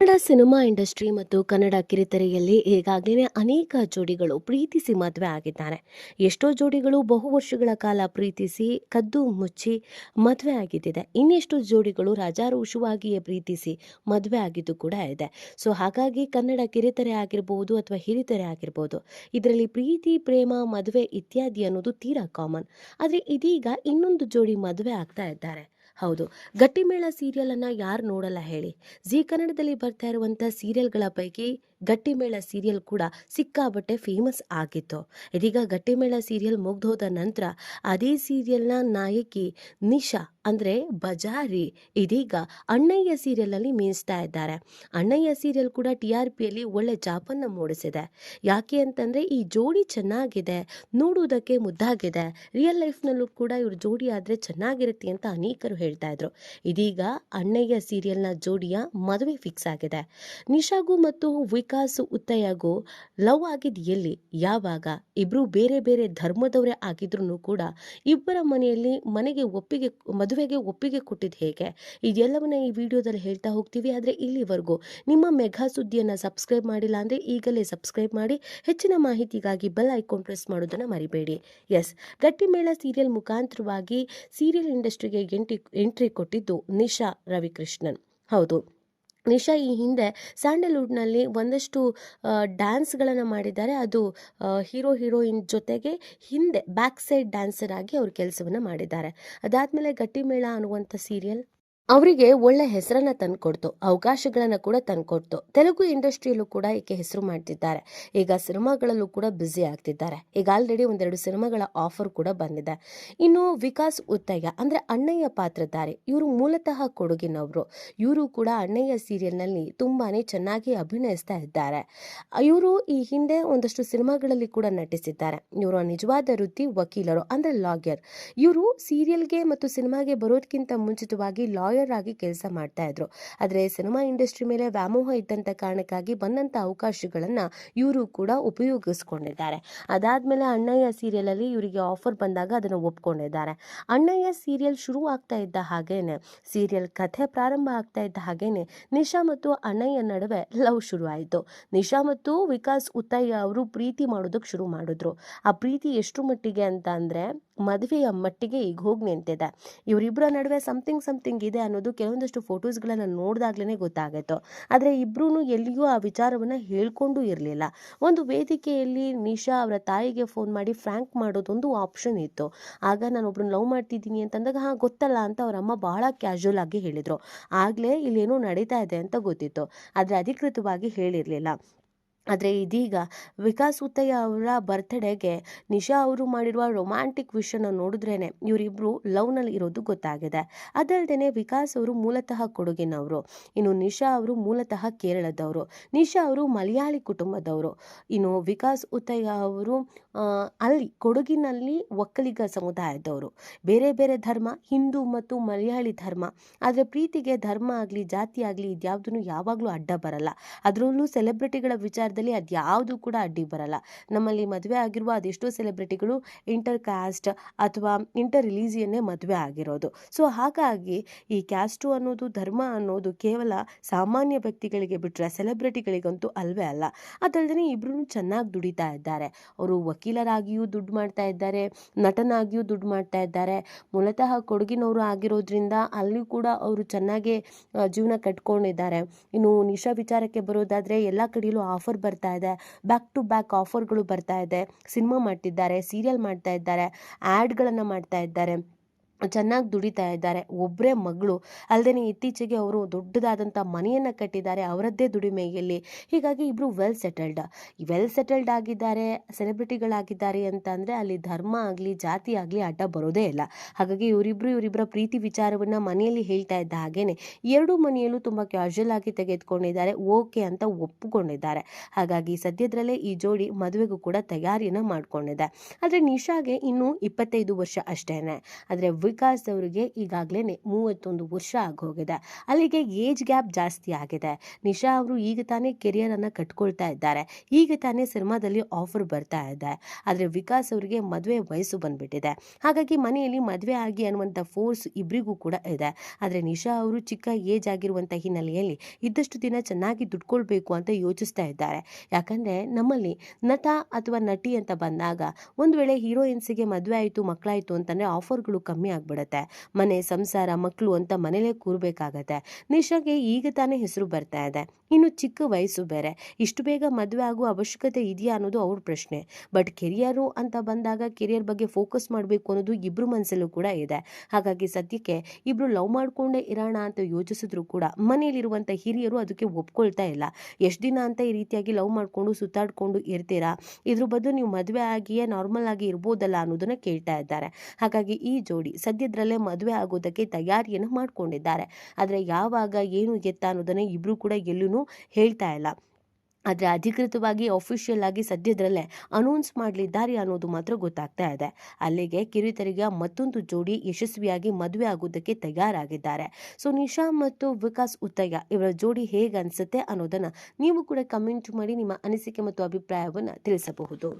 Kannada cinema industry ಮತ್ತು ಕನ್ನಡ ಕಿರುತೆರೆಯಲ್ಲಿ ಈಗಾಗಲೇ ಅನೇಕ ಜೋಡಿಗಳು ಪ್ರೀತಿಸಿ ಮದುವೆ ಆಗಿದ್ದಾರೆ. ಎಷ್ಟೋ ಜೋಡಿಗಳು ಬಹು ವರ್ಷಗಳ ಕಾಲ ಪ್ರೀತಿಸಿ, ಕದ್ದು ಮುಚ್ಚಿ ಮದುವೆ ಆಗಿದ್ದಿದೆ. ಇನ್ನೆಷ್ಟು ಜೋಡಿಗಳು ರಾಜಾರೋಷವಾಗಿಯೇ ಪ್ರೀತಿಸಿ ಮದುವೆ ಆಗಿದ್ದು ಕೂಡ ಇದೆ. ಸೊ, ಹಾಗಾಗಿ ಕನ್ನಡ ಕಿರುತೆರೆ ಆಗಿರ್ಬೋದು ಅಥವಾ ಹಿರಿತೆರೆ ಆಗಿರ್ಬೋದು, ಇದರಲ್ಲಿ ಪ್ರೀತಿ, ಪ್ರೇಮ, ಮದುವೆ ಇತ್ಯಾದಿ ಅನ್ನೋದು ತೀರಾ ಕಾಮನ್ ಆದರೆ ಇದೀಗ ಇನ್ನೊಂದು ಜೋಡಿ ಮದುವೆ ಆಗ್ತಾ ಇದ್ದಾರೆ. ಹೌದು. ಗಟ್ಟಿಮೇಳ ಸೀರಿಯಲನ್ನು ಯಾರು ನೋಡಲ್ಲ ಹೇಳಿ. ಜಿ ಕನ್ನಡದಲ್ಲಿ ಬರ್ತಾ ಇರುವಂಥ ಸೀರಿಯಲ್ಗಳ ಪೈಕಿ ಗಟ್ಟಿಮೇಳ ಸೀರಿಯಲ್ ಕೂಡ ಸಿಕ್ಕಾಬಟ್ಟೆ ಫೇಮಸ್ ಆಗಿತ್ತು. ಇದೀಗ ಗಟ್ಟಿಮೇಳ ಸೀರಿಯಲ್ ಮುಗ್ದೋದ ನಂತರ ಅದೇ ಸೀರಿಯಲ್ನ ನಾಯಕಿ ನಿಶಾ ಅಂದರೆ ಬಜಾರಿ ಇದೀಗ ಅಣ್ಣಯ್ಯ ಸೀರಿಯಲಲ್ಲಿ ಮೀನಿಸ್ತಾ ಇದ್ದಾರೆ. ಅಣ್ಣಯ್ಯ ಸೀರಿಯಲ್ ಕೂಡ ಟಿ ಆರ್ ಪಿಯಲ್ಲಿ ಒಳ್ಳೆ ಚಾಪನ್ನು ಮೂಡಿಸಿದೆ. ಯಾಕೆ ಅಂತಂದರೆ ಈ ಜೋಡಿ ಚೆನ್ನಾಗಿದೆ, ನೋಡುವುದಕ್ಕೆ ಮುದ್ದಾಗಿದೆ ರಿಯಲ್ ಲೈಫ್ನಲ್ಲೂ ಕೂಡ ಇವ್ರ ಜೋಡಿ ಆದರೆ ಚೆನ್ನಾಗಿರುತ್ತೆ ಅಂತ ಅನೇಕರು ಹೇಳ್ತಾ ಇದ್ರು. ಇದೀಗ ಅಣ್ಣಯ್ಯ ಸೀರಿಯಲ್ನ ಜೋಡಿಯ ಮದುವೆ ಫಿಕ್ಸ್ ಆಗಿದೆ. ನಿಶಾಗೂ ಮತ್ತು ವಿಕಾಸ್ ಉತ್ತಯಾಗೋ ಲವ್ ಆಗಿದ್ದು ಎಲ್ಲಿ? ಯಾವಾಗ? ಇಬ್ಬರು ಬೇರೆ ಬೇರೆ ಧರ್ಮದವರೇ ಆಗಿದ್ರು ಕೂಡ ಇಬ್ಬರ ಮನೆಯಲ್ಲಿ ಮನೆಗೆ ಒಪ್ಪಿಗೆ, ಮದುವೆಗೆ ಒಪ್ಪಿಗೆ ಕೊಟ್ಟಿದ್ದು ಹೇಗೆ? ಇದೆಲ್ಲವನ್ನ ಈ ವಿಡಿಯೋದಲ್ಲಿ ಹೇಳ್ತಾ ಹೋಗ್ತೀವಿ. ಆದರೆ ಇಲ್ಲಿವರೆಗೂ ನಿಮ್ಮ ಮೆಘಾ ಸುದ್ದಿಯನ್ನು ಸಬ್ಸ್ಕ್ರೈಬ್ ಮಾಡಿಲ್ಲ ಅಂದರೆ ಈಗಲೇ ಸಬ್ಸ್ಕ್ರೈಬ್ ಮಾಡಿ. ಹೆಚ್ಚಿನ ಮಾಹಿತಿಗಾಗಿ ಬೆಲ್ ಐಕಾನ್ ಪ್ರೆಸ್ ಮಾಡೋದನ್ನು ಮರಿಬೇಡಿ. ಎಸ್, ಗಟ್ಟಿಮೇಳ ಸೀರಿಯಲ್ ಮುಖಾಂತರವಾಗಿ ಸೀರಿಯಲ್ ಇಂಡಸ್ಟ್ರಿಗೆ ಎಂಟ್ರಿ ಎಂಟ್ರಿ ಕೊಟ್ಟಿದ್ದು ನಿಶಾ ರವಿಕೃಷ್ಣನ್. ಹೌದು. ನಿಶಾ ಈ ಹಿಂದೆ ಸ್ಯಾಂಡಲ್ವುಡ್ನಲ್ಲಿ ಒಂದಷ್ಟು ಡ್ಯಾನ್ಸ್ಗಳನ್ನು ಮಾಡಿದ್ದಾರೆ. ಅದು ಹೀರೋ, ಹೀರೋಯಿನ್ ಜೊತೆಗೆ ಹಿಂದೆ ಬ್ಯಾಕ್ ಸೈಡ್ ಡ್ಯಾನ್ಸರ್ ಆಗಿ ಅವರು ಕೆಲಸವನ್ನು ಮಾಡಿದ್ದಾರೆ. ಅದಾದಮೇಲೆ ಗಟ್ಟಿಮೇಳ ಅನ್ನುವಂಥ ಸೀರಿಯಲ್. ಅವರಿಗೆ ಒಳ್ಳೆ ಹೆಸರನ್ನ ತಂದುಕೊಡ್ತು, ಅವಕಾಶಗಳನ್ನು ಕೂಡ ತಂದುಕೊಡ್ತು. ತೆಲುಗು ಇಂಡಸ್ಟ್ರಿಯಲ್ಲೂ ಕೂಡ ಈಕೆ ಹೆಸರು ಮಾಡ್ತಿದ್ದಾರೆ. ಈಗ ಸಿನಿಮಾಗಳಲ್ಲೂ ಕೂಡ ಬ್ಯುಸಿ ಆಗ್ತಿದ್ದಾರೆ. ಈಗ ಆಲ್ರೆಡಿ ಒಂದೆರಡು ಸಿನಿಮಾಗಳ ಆಫರ್ ಕೂಡ ಬಂದಿದೆ. ಇನ್ನು ವಿಕಾಸ್ ಉತ್ತಯ್ಯ, ಅಂದರೆ ಅಣ್ಣಯ್ಯ ಪಾತ್ರಧಾರಿ, ಇವರು ಮೂಲತಃ ಕೊಡುಗಿನವರು. ಇವರು ಕೂಡ ಅಣ್ಣಯ್ಯ ಸೀರಿಯಲ್ನಲ್ಲಿ ತುಂಬಾನೇ ಚೆನ್ನಾಗಿ ಅಭಿನಯಿಸ್ತಾ ಇದ್ದಾರೆ. ಇವರು ಈ ಹಿಂದೆ ಒಂದಷ್ಟು ಸಿನಿಮಾಗಳಲ್ಲಿ ಕೂಡ ನಟಿಸಿದ್ದಾರೆ. ಇವರು ನಿಜವಾದ ವೃತ್ತಿ ವಕೀಲರು, ಅಂದರೆ ಲಾಗ್ಯರ್ ಇವರು ಸೀರಿಯಲ್ಗೆ ಮತ್ತು ಸಿನಿಮಾಗೆ ಬರೋದಕ್ಕಿಂತ ಮುಂಚಿತವಾಗಿ ಲಾಯರ್ ಆಗಿ ಕೆಲಸ ಮಾಡ್ತಾ ಇದ್ರು. ಆದರೆ ಸಿನಿಮಾ ಇಂಡಸ್ಟ್ರಿ ಮೇಲೆ ವ್ಯಾಮೋಹ ಇದ್ದಂತ ಕಾರಣಕ್ಕಾಗಿ ಬಂದಂತ ಅವಕಾಶಗಳನ್ನು ಇವರು ಕೂಡ ಉಪಯೋಗಿಸ್ಕೊಂಡಿದ್ದಾರೆ. ಅದಾದ್ಮೇಲೆ ಅಣ್ಣಯ್ಯ ಸೀರಿಯಲ್ ಅಲ್ಲಿ ಇವರಿಗೆ ಆಫರ್ ಬಂದಾಗ ಅದನ್ನು ಒಪ್ಕೊಂಡಿದ್ದಾರೆ. ಅಣ್ಣಯ್ಯ ಸೀರಿಯಲ್ ಶುರು ಆಗ್ತಾ ಇದ್ದ ಹಾಗೇನೆ, ಸೀರಿಯಲ್ ಕಥೆ ಪ್ರಾರಂಭ ಆಗ್ತಾ ಇದ್ದ ಹಾಗೇನೆ, ನಿಶಾ ಮತ್ತು ಅಣ್ಣಯ್ಯ ನಡುವೆ ಲವ್ ಶುರು ಆಯಿತು. ನಿಶಾ ಮತ್ತು ವಿಕಾಸ್ ಉತ್ತಯ್ಯ ಅವರು ಪ್ರೀತಿ ಮಾಡೋದಕ್ಕೆ ಶುರು ಮಾಡಿದ್ರು. ಆ ಪ್ರೀತಿ ಎಷ್ಟು ಮಟ್ಟಿಗೆ ಅಂತ ಅಂದರೆ ಮದುವೆಯ ಮಟ್ಟಿಗೆ ಈಗ ಹೋಗಿ ನಿಂತಿದೆ. ಇವರಿಬ್ಬರ ನಡುವೆ ಸಮಥಿಂಗ್ ಸಮಥಿಂಗ್ ಇದೆ ಅನ್ನೋದು ಕೆಲವೊಂದಷ್ಟು ಫೋಟೋಸ್ಗಳನ್ನು ನೋಡಿದಾಗ್ಲೇ ಗೊತ್ತಾಗಿತ್ತು. ಆದರೆ ಇಬ್ಬರೂ ಎಲ್ಲಿಯೂ ಆ ವಿಚಾರವನ್ನು ಹೇಳ್ಕೊಂಡು ಇರಲಿಲ್ಲ. ಒಂದು ವೇದಿಕೆಯಲ್ಲಿ ನಿಶಾ ಅವರ ತಾಯಿಗೆ ಫೋನ್ ಮಾಡಿ ಫ್ರ್ಯಾಂಕ್ ಮಾಡೋದೊಂದು ಆಪ್ಷನ್ ಇತ್ತು. ಆಗ ನಾನು ಒಬ್ರನ್ನ ಲವ್ ಮಾಡ್ತಿದ್ದೀನಿ ಅಂತಂದಾಗ, ಹಾಂ, ಗೊತ್ತಲ್ಲ ಅಂತ ಅವ್ರ ಅಮ್ಮ ಬಹಳ ಕ್ಯಾಶುವಲ್ ಆಗಿ ಹೇಳಿದರು. ಆಗಲೇ ಇಲ್ಲೇನೋ ನಡೀತಾ ಇದೆ ಅಂತ ಗೊತ್ತಿತ್ತು. ಆದರೆ ಅಧಿಕೃತವಾಗಿ ಹೇಳಿರಲಿಲ್ಲ. ಆದರೆ ಇದೀಗ ವಿಕಾಸ್ ಉತ್ತಯ್ಯ ಅವರ ಬರ್ತ್ಡೇಗೆ ನಿಶಾ ಅವರು ಮಾಡಿರುವ ರೊಮ್ಯಾಂಟಿಕ್ ವಿಷಯನ ನೋಡಿದ್ರೇ ಇವರಿಬ್ಬರು ಲವ್ನಲ್ಲಿ ಇರೋದು ಗೊತ್ತಾಗಿದೆ. ಅದಲ್ಲದೆ ವಿಕಾಸ್ ಅವರು ಮೂಲತಃ ಕೊಡುಗಿನವರು, ಇನ್ನು ನಿಶಾ ಅವರು ಮೂಲತಃ ಕೇರಳದವರು, ನಿಶಾ ಅವರು ಮಲಯಾಳಿ ಕುಟುಂಬದವರು. ಇನ್ನು ವಿಕಾಸ್ ಉತ್ತಯ್ಯ ಅವರು ಅಲ್ಲಿ ಕೊಡಗಿನಲ್ಲಿ ಒಕ್ಕಲಿಗ ಸಮುದಾಯದವರು. ಬೇರೆ ಬೇರೆ ಧರ್ಮ, ಹಿಂದೂ ಮತ್ತು ಮಲಯಾಳಿ ಧರ್ಮ. ಆದರೆ ಪ್ರೀತಿಗೆ ಧರ್ಮ ಆಗಲಿ, ಜಾತಿ ಆಗಲಿ ಇದ್ಯಾವುದನ್ನು ಯಾವಾಗಲೂ ಅಡ್ಡ ಬರಲ್ಲ. ಅದರಲ್ಲೂ ಸೆಲೆಬ್ರಿಟಿಗಳ ವಿಚಾರದಲ್ಲಿ ಅದ್ಯಾವುದು ಕೂಡ ಅಡ್ಡಿ ಬರಲ್ಲ. ನಮ್ಮಲ್ಲಿ ಮದುವೆ ಆಗಿರುವ ಅದೆಷ್ಟೋ ಸೆಲೆಬ್ರಿಟಿಗಳು ಇಂಟರ್ ಕ್ಯಾಸ್ಟ್ ಅಥವಾ ಇಂಟರ್ ರಿಲೀಜಿಯನ್ನೇ ಮದುವೆ ಆಗಿರೋದು. ಸೊ, ಹಾಗಾಗಿ ಈ ಕ್ಯಾಸ್ಟು ಅನ್ನೋದು, ಧರ್ಮ ಅನ್ನೋದು ಕೇವಲ ಸಾಮಾನ್ಯ ವ್ಯಕ್ತಿಗಳಿಗೆ ಬಿಟ್ಟರೆ ಸೆಲೆಬ್ರಿಟಿಗಳಿಗಂತೂ ಅಲ್ವೇ ಅಲ್ಲ. ಅದಲ್ಲದೆ ಇಬ್ಬರೂ ಚೆನ್ನಾಗಿ ದುಡಿತಾ ಇದ್ದಾರೆ. ಅವರು ವಕೀಲರಾಗಿಯೂ ದುಡ್ಡು ಮಾಡ್ತಾ ಇದ್ದಾರೆ, ನಟನಾಗಿಯೂ ದುಡ್ಡು ಮಾಡ್ತಾ ಇದ್ದಾರೆ. ಮೂಲತಃ ಕೊಡಗಿನವರು ಆಗಿರೋದ್ರಿಂದ ಅಲ್ಲಿ ಕೂಡ ಅವರು ಚೆನ್ನಾಗೇ ಜೀವನ ಕಟ್ಕೊಂಡಿದ್ದಾರೆ. ಇನ್ನು ನಿಶಾ ವಿಚಾರಕ್ಕೆ ಬರೋದಾದರೆ ಎಲ್ಲ ಕಡೆಯಲ್ಲೂ ಆಫರ್ ಬರ್ತಾ ಇದೆ. ಬ್ಯಾಕ್ ಟು ಬ್ಯಾಕ್ ಆಫರ್ಗಳು ಬರ್ತಾ ಇದೆ. ಸಿನಿಮಾ ಮಾಡ್ತಿದ್ದಾರೆ ಸೀರಿಯಲ್ ಮಾಡ್ತಾ ಇದ್ದಾರೆ ಆ್ಯಡ್ಗಳನ್ನು ಮಾಡ್ತಾ ಇದ್ದಾರೆ. ಚೆನ್ನಾಗಿ ದುಡಿತಾ ಇದ್ದಾರೆ. ಒಬ್ಬರೇ ಮಗಳು. ಅಲ್ಲದೆ ಇತ್ತೀಚೆಗೆ ಅವರು ದೊಡ್ಡದಾದಂಥ ಮನೆಯನ್ನು ಕಟ್ಟಿದ್ದಾರೆ. ಅವರದ್ದೇ ದುಡಿಮೆಯಲ್ಲಿ. ಹೀಗಾಗಿ ಇಬ್ಬರು ವೆಲ್ ಸೆಟಲ್ಡ್ ವೆಲ್ ಸೆಟಲ್ಡ್ ಆಗಿದ್ದಾರೆ ಸೆಲೆಬ್ರಿಟಿಗಳಾಗಿದ್ದಾರೆ ಅಂತ ಅಂದರೆ ಅಲ್ಲಿ ಧರ್ಮ ಆಗಲಿ, ಜಾತಿ ಆಗಲಿ ಅಡ್ಡ ಬರೋದೇ ಇಲ್ಲ. ಹಾಗಾಗಿ ಇವರಿಬ್ಬರು ಇವರಿಬ್ಬರ ಪ್ರೀತಿ ವಿಚಾರವನ್ನು ಮನೆಯಲ್ಲಿ ಹೇಳ್ತಾ ಇದ್ದ ಹಾಗೇನೆ ಎರಡೂ ಮನೆಯಲ್ಲೂ ತುಂಬ ಕ್ಯಾಶುಯಲ್ ಆಗಿ ತೆಗೆದುಕೊಂಡಿದ್ದಾರೆ. ಓಕೆ ಅಂತ ಒಪ್ಪಿಕೊಂಡಿದ್ದಾರೆ. ಹಾಗಾಗಿ ಸದ್ಯದರಲ್ಲೇ ಈ ಜೋಡಿ ಮದುವೆಗೂ ಕೂಡ ತಯಾರಿಯನ್ನು ಮಾಡಿಕೊಂಡಿದೆ. ಆದರೆ ನಿಶಾಗೆ ಇನ್ನೂ ಇಪ್ಪತ್ತೈದು ವರ್ಷ ಅಷ್ಟೇ ಆದರೆ ವಿಕಾಸ್ ಅವರಿಗೆ ಈಗಾಗಲೇ ಮೂವತ್ತೊಂದು ವರ್ಷ ಆಗೋಗಿದೆ. ಅಲ್ಲಿಗೆ ಏಜ್ ಗ್ಯಾಪ್ ಜಾಸ್ತಿ ಆಗಿದೆ. ನಿಶಾ ಅವರು ಈಗ ತಾನೇ ಕೆರಿಯರ್ ಅನ್ನ ಕಟ್ಕೊಳ್ತಾ ಇದ್ದಾರೆ. ಈಗ ತಾನೇ ಸಿನಿಮಾದಲ್ಲಿ ಆಫರ್ ಬರ್ತಾ ಇದೆ. ಆದರೆ ವಿಕಾಸ್ ಅವರಿಗೆ ಮದುವೆ ವಯಸ್ಸು ಬಂದ್ಬಿಟ್ಟಿದೆ. ಹಾಗಾಗಿ ಮನೆಯಲ್ಲಿ ಮದುವೆ ಆಗಿ ಅನ್ನುವಂಥ ಫೋರ್ಸ್ ಇಬ್ಬರಿಗೂ ಕೂಡ ಇದೆ. ಆದರೆ ನಿಶಾ ಅವರು ಚಿಕ್ಕ ಏಜ್ ಆಗಿರುವಂಥ ಹಿನ್ನೆಲೆಯಲ್ಲಿ ಇದ್ದಷ್ಟು ದಿನ ಚೆನ್ನಾಗಿ ದುಡ್ಕೊಳ್ಬೇಕು ಅಂತ ಯೋಚಿಸ್ತಾ ಇದ್ದಾರೆ. ಯಾಕಂದರೆ ನಮ್ಮಲ್ಲಿ ನಟ ಅಥವಾ ನಟಿ ಅಂತ ಬಂದಾಗ ಒಂದು ವೇಳೆ ಹೀರೋಯಿನ್ಸಿಗೆ ಮದುವೆ ಆಯಿತು ಮಕ್ಕಳಾಯಿತು ಅಂತಂದರೆ ಆಫರ್ಗಳು ಕಮ್ಮಿ ಆಗಿಬಿಡುತ್ತೆ. ಮನೆ, ಸಂಸಾರ ಮಕ್ಕಳು ಅಂತ ಮನೇಲೆ ಕೂರ್ಬೇಕಾಗತ್ತೆ. ನಿಶಾಗೆ ಈಗ ತಾನೇ ಹೆಸರು ಬರ್ತಾ ಇದೆ. ಇನ್ನು ಚಿಕ್ಕ ವಯಸ್ಸು ಬೇರೆ. ಇಷ್ಟು ಬೇಗ ಮದುವೆ ಆಗೋ ಅವಶ್ಯಕತೆ ಇದೆಯಾ ಅನ್ನೋದು ಅವ್ರ ಪ್ರಶ್ನೆ. ಬಟ್ ಕೆರಿಯರು ಅಂತ ಬಂದಾಗ ಕೆರಿಯರ್ ಬಗ್ಗೆ ಫೋಕಸ್ ಮಾಡಬೇಕು ಅನ್ನೋದು ಇಬ್ಬರು ಮನಸ್ಸಲ್ಲೂ ಕೂಡ ಇದೆ. ಹಾಗಾಗಿ ಸದ್ಯಕ್ಕೆ ಇಬ್ರು ಲವ್ ಮಾಡ್ಕೊಂಡೇ ಇರೋಣ ಅಂತ ಯೋಚಿಸಿದ್ರು ಕೂಡ ಮನೆಯಲ್ಲಿರುವಂಥ ಹಿರಿಯರು ಅದಕ್ಕೆ ಒಪ್ಕೊಳ್ತಾ ಇಲ್ಲ. ಎಷ್ಟು ದಿನ ಅಂತ ಈ ರೀತಿಯಾಗಿ ಲವ್ ಮಾಡಿಕೊಂಡು, ಸುತ್ತಾಡ್ಕೊಂಡು ಇರ್ತೀರಾ? ಇದ್ರ ಬದಲು ನೀವು ಮದುವೆ ಆಗಿಯೇ ನಾರ್ಮಲ್ ಆಗಿ ಇರ್ಬೋದಲ್ಲ ಅನ್ನೋದನ್ನ ಕೇಳ್ತಾ ಇದ್ದಾರೆ. ಹಾಗಾಗಿ ಈ ಜೋಡಿ ಸದ್ಯದಲ್ಲೇ ಮದುವೆ ಆಗೋದಕ್ಕೆ ತಯಾರಿಯನ್ನು ಮಾಡ್ಕೊಂಡಿದ್ದಾರೆ. ಆದರೆ ಯಾವಾಗ, ಏನು ಎತ್ತ ಅನ್ನೋದನ್ನ ಇಬ್ಬರು ಕೂಡ ಎಲ್ಲೂ ಹೇಳ್ತಾ ಇಲ್ಲ. ಆದರೆ ಅಧಿಕೃತವಾಗಿ ಅಫಿಷಿಯಲ್ ಆಗಿ ಸದ್ಯದರಲ್ಲೇ ಅನೌನ್ಸ್ ಮಾಡಲಿದ್ದಾರೆ ಅನ್ನೋದು ಮಾತ್ರ ಗೊತ್ತಾಗ್ತಾ ಇದೆ. ಅಲ್ಲಿಗೆ ಕಿರಿತರಿಗೆ ಮತ್ತೊಂದು ಜೋಡಿ ಯಶಸ್ವಿಯಾಗಿ ಮದುವೆ ಆಗೋದಕ್ಕೆ ತಯಾರಾಗಿದ್ದಾರೆ. ಸೊ ನಿಶಾ ಮತ್ತು ವಿಕಾಸ್ ಉತ್ತಯ್ಯ ಇವರ ಜೋಡಿ ಹೇಗೆ ಅನಿಸುತ್ತೆ ಅನ್ನೋದನ್ನ ನೀವು ಕೂಡ ಕಮೆಂಟ್ ಮಾಡಿ ನಿಮ್ಮ ಅನಿಸಿಕೆ ಮತ್ತು ಅಭಿಪ್ರಾಯವನ್ನು ತಿಳಿಸಬಹುದು.